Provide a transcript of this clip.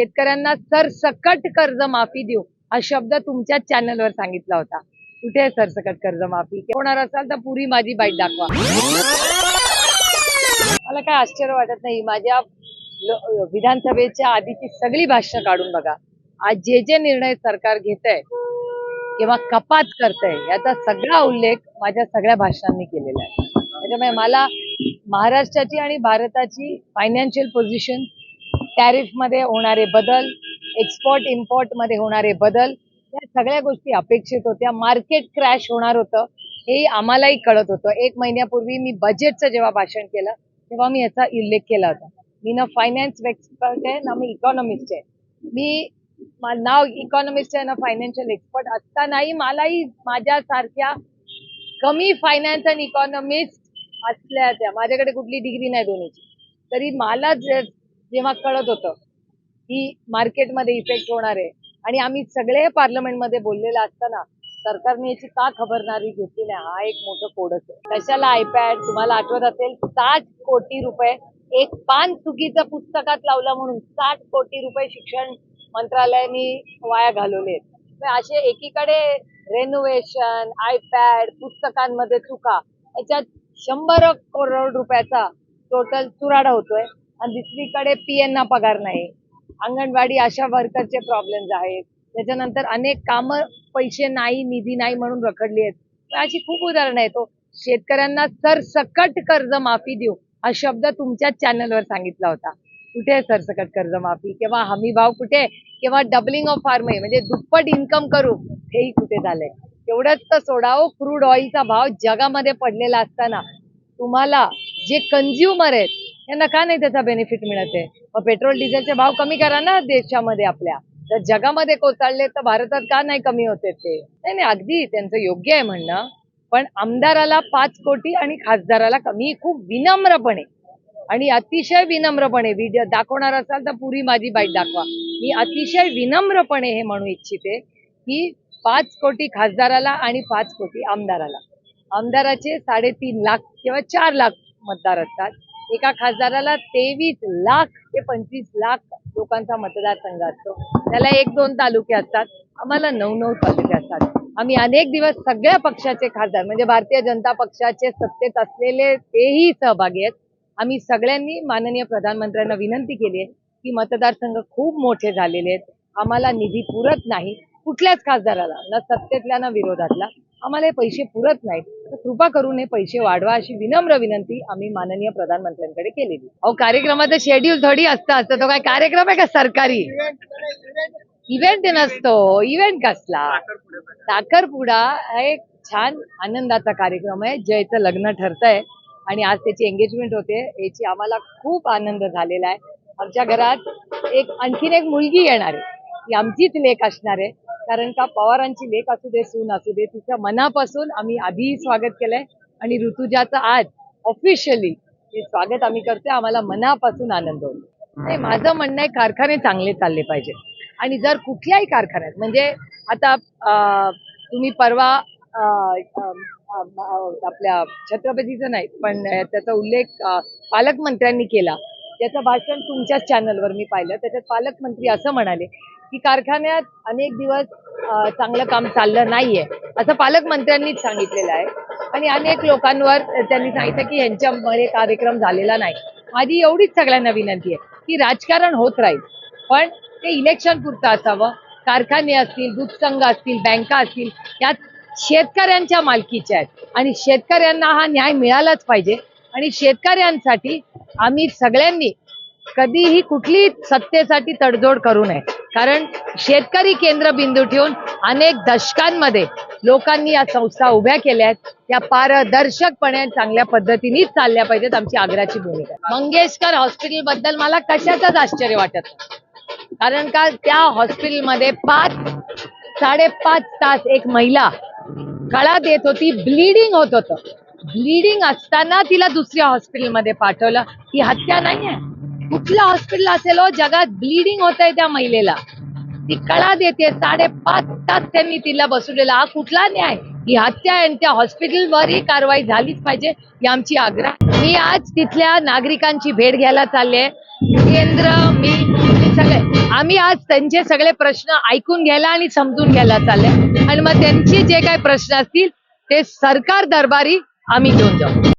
शेतकऱ्यांना सरसकट कर्ज माफी देऊ हा शब्द तुमच्याच चॅनलवर सांगितला होता. कुठे आहे सरसकट कर्ज माफी? होणार असाल तर पुरी माझी बाईट दाखवा. मला काय आश्चर्य वाटत नाही माझ्या विधानसभेच्या आधीची सगळी भाषण काढून बघा. आज जे जे निर्णय सरकार घेत आहे किंवा कपात करतंय याचा सगळा उल्लेख माझ्या सगळ्या भाषणांनी केलेला आहे. त्याच्यामुळे मला महाराष्ट्राची आणि भारताची फायनान्शियल पोझिशन टॅरिफमध्ये होणारे बदल एक्सपोर्ट इम्पोर्टमध्ये होणारे बदल या सगळ्या गोष्टी अपेक्षित होत्या. मार्केट क्रॅश होणार होतं हे आम्हालाही कळत होतं. एक महिन्यापूर्वी मी बजेटचं जेव्हा भाषण केलं तेव्हा मी याचा उल्लेख केला होता. मी ना फायनान्स एक्सपर्ट आहे ना मी इकॉनॉमिस्ट आहे. मी मा- नाव इकॉनॉमिस्ट आहे ना फायनान्शियल एक्सपर्ट आत्ता नाही मलाही माझ्यासारख्या कमी फायनान्स आणि इकॉनॉमिस्ट असल्याच्या माझ्याकडे कुठली डिग्री नाही दोन्हीची. तरी मला जेव्हा कळत होतं की मार्केटमध्ये इफेक्ट होणार आहे. आणि आम्ही सगळे पार्लमेंटमध्ये बोललेलं असताना सरकारने याची का खबरदारी घेतली नाही? हा एक मोठं कोडच आहे. कशाला आयपॅड तुम्हाला आठवत असेल? साठ कोटी रुपये एक पान चुकीचं पुस्तकात लावलं म्हणून साठ कोटी रुपये शिक्षण मंत्रालयाने वाया घालवले असे एकीकडे रेनोव्हेशन आयपॅड पुस्तकांमध्ये चुका याच्यात शंभर करोड रुपयाचा टोटल चुराडा होतोय. आणि दुसरीकडे पीएनना पगार नाही. अंगणवाडी आशा वर्करचे प्रॉब्लेम्स आहेत. त्याच्यानंतर अनेक कामं पैसे नाही निधी नाही म्हणून रखडली आहेत. तर अशी खूप उदाहरणं आहेत. तो शेतकऱ्यांना सरसकट कर्ज माफी देऊ हा शब्द तुमच्याच चॅनलवर सांगितला होता. कुठे आहे सरसकट कर्ज माफी किंवा हमी भाव कुठे किंवा डबलिंग ऑफ फार्मही म्हणजे दुप्पट इन्कम करू हेही कुठे झालंय? एवढंच तर सोडावं क्रूड ऑइलचा भाव जगामध्ये पडलेला असताना तुम्हाला जे कंझ्युमर आहेत त्यांना का नाही त्याचा बेनिफिट मिळत? आहे मग पेट्रोल डिझेलचे भाव कमी करा ना देशामध्ये आपल्या. तर जगामध्ये कोसळले तर भारतात का नाही कमी होते ते? नाही नाही अगदी त्यांचं योग्य आहे म्हणणं. पण आमदाराला पाच कोटी आणि खासदाराला कमी खूप विनम्रपणे. आणि अतिशय विनम्रपणे व्हिडिओ दाखवणार असाल तर पुरी माझी बाईट दाखवा. मी अतिशय विनम्रपणे हे म्हणू इच्छिते की पाच कोटी खासदाराला आणि पाच कोटी आमदाराला. आमदाराचे साडेतीन लाख किंवा चार लाख मतदार असतात. एका खासदाराला तेवीस लाख ते पंचवीस लाख लोकांचा मतदारसंघ असतो. त्याला एक दोन तालुके असतात. आम्हाला नऊ नऊ तालुके असतात. आम्ही अनेक दिवस सगळ्या पक्षाचे खासदार म्हणजे भारतीय जनता पक्षाचे सत्तेत असलेले तेही सहभागी आहेत. आम्ही सगळ्यांनी माननीय प्रधानमंत्र्यांना विनंती केली आहे की मतदारसंघ खूप मोठे झालेले आहेत. आम्हाला निधी पुरत नाही. कुठल्याच खासदाराला ना सत्तेतल्या ना विरोधातला आम्हाला हे पैसे पुरत नाहीत. तर कृपा करून हे पैसे वाढवा अशी विनम्र विनंती आम्ही माननीय प्रधानमंत्र्यांकडे केलेली. अहो कार्यक्रमाचं शेड्यूल थोडी असतं असतं. तो काय कार्यक्रम आहे का सरकारी? इव्हेंट नसतो इव्हेंट कसला? साखरपुडा हा एक छान आनंदाचा कार्यक्रम आहे. जयचं लग्न ठरत आहे आणि आज त्याची एंगेजमेंट होते. याची आम्हाला खूप आनंद झालेला आहे. आमच्या घरात एक आणखीन एक मुलगी येणार आहे. ती आमचीच लेख असणार आहे. कारण का पवारांची लेख असू दे सून असू दे तिच्या मनापासून आम्ही आधीही स्वागत केलंय. आणि ऋतुजाचं आज ऑफिशियली हे स्वागत आम्ही करतोय. आम्हाला मनापासून आनंद होतो. नाही माझं म्हणणं आहे कारखाने चांगले चालले पाहिजे. आणि जर कुठल्याही कारखान्यात म्हणजे आता तुम्ही परवा आपल्या छत्रपतीचं नाही पण त्याचा उल्लेख पालकमंत्र्यांनी केला. त्याचं भाषण तुमच्याच चॅनलवर मी पाहिलं. त्याच्यात पालकमंत्री असं म्हणाले की कारखान्यात अनेक दिवस चांगलं काम चाललं नाहीये असं पालकमंत्र्यांनीच सांगितलेलं आहे. आणि अनेक लोकांवर त्यांनी सांगितलं की यांच्यामुळे कार्यक्रम झालेला नाही. माझी एवढीच सगळ्यांना विनंती आहे की राजकारण होत राहील पण ते इलेक्शन पुरतं असावं. कारखाने असतील दूध संघ असतील बँका असतील यात शेतकऱ्यांच्या मालकीच्या आहेत. आणि शेतकऱ्यांना हा न्याय मिळालाच पाहिजे. आणि शेतकऱ्यांसाठी आम्ही सगळ्यांनी कधीही कुठली सत्तेसाठी तडजोड करू नये. कारण शेतकरी केंद्रबिंदू ठेवून अनेक दशकांमध्ये लोकांनी या संस्था उभ्या केल्या आहेत. त्या पारदर्शकपणे चांगल्या पद्धतीनेच चालल्या पाहिजेत आमची आग्राची भूमिका मंगेशकर हॉस्पिटलबद्दल मला कशाचंच आश्चर्य वाटत कारण का त्या हॉस्पिटलमध्ये पाच साडेपाच तास एक महिला कळा देत होती ब्लिडिंग होत होतं. ब्लिडिंग असताना तिला दुसऱ्या हॉस्पिटलमध्ये पाठवलं. ही हत्या नाहीये. कुठलं हॉस्पिटल असेल हो, जगात ब्लिडिंग होत आहे त्या महिलेला. ती कळा देते साडेपाच तास त्यांनी तिला बसवलेला. हा कुठला न्याय? ही हत्या आहे आणि त्या हॉस्पिटलवरही कारवाई झालीच पाहिजे ही आमची आग्रह. मी आज तिथल्या नागरिकांची भेट घ्यायला चालले केंद्र मी सगळे. आम्ही आज त्यांचे सगळे प्रश्न ऐकून घ्यायला आणि समजून घ्यायला चालले आणि मग त्यांचे जे काही प्रश्न असतील ते सरकार दरबारी आम्ही घेऊन जाऊ.